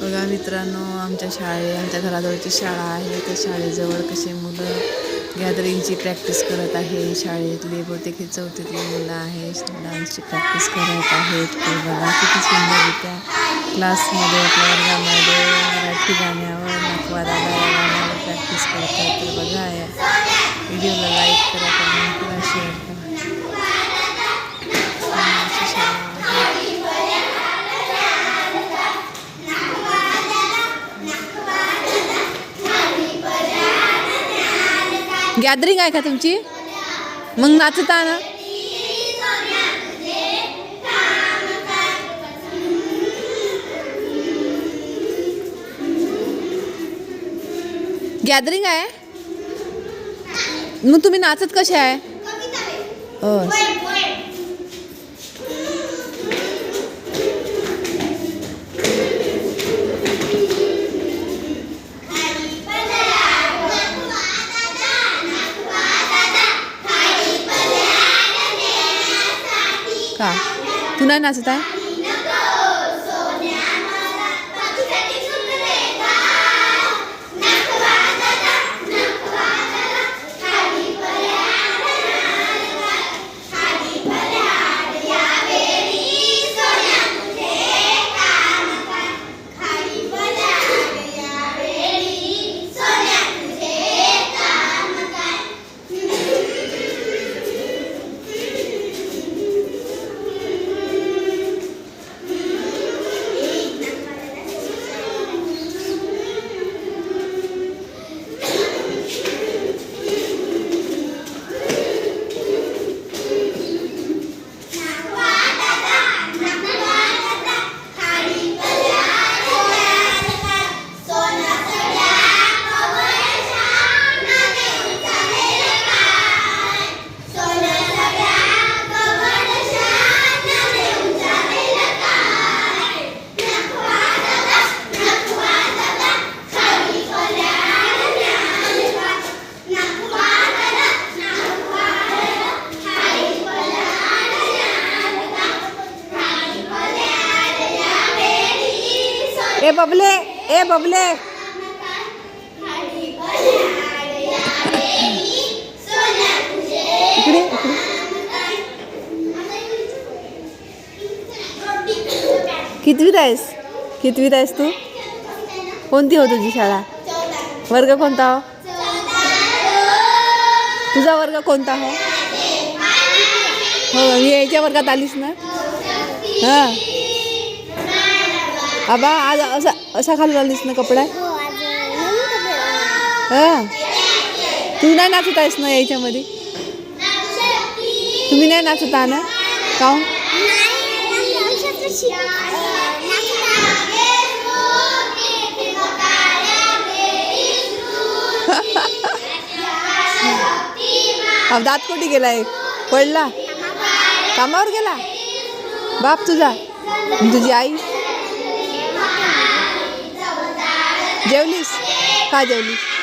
बघा मित्रांनो आमच्या शाळे आमच्या घराजवळची शाळा आहे. त्या शाळेजवळ कसे मुलं गॅदरिंगची प्रॅक्टिस करत आहे. शाळेतले बहुतेक हे चौथीतली मुलं आहे डान्सची प्रॅक्टिस करत आहेत. ते बघा किती सुंदररित्या क्लासमध्ये आपल्या वर्गामध्ये मराठी गाण्यावर नकवा दादा गाण्यावर प्रॅक्टिस करतात तर बघा या व्हिडिओला लाईक करा गॅदरिंग आहे का तुमची? मग नाचता ना? गॅदरिंग आहे? मग तुम्ही नाचत कसे आहे? हो का तू नाही नाचत आहे ए बबले ए बबले. इकडे कितवीत आहेस? कितवीत आहेस तू? कोणती हो तुझी शाळा? वर्ग कोणता हो? तुझा वर्ग कोणता हो? हो मी याच्या वर्गात आलीस ना? हां. आबा आज असा असा घालून आलीस ना कपडा? हां तू नाही नाचत आहेस ना याच्यामध्ये? तुम्ही नाही नाचत आहा ना काहून हा दात कुठे गेलाय? पडला? कामावर गेला? बाप तुझा. तुझी आई? Deu-lhes? Cadê o lixo?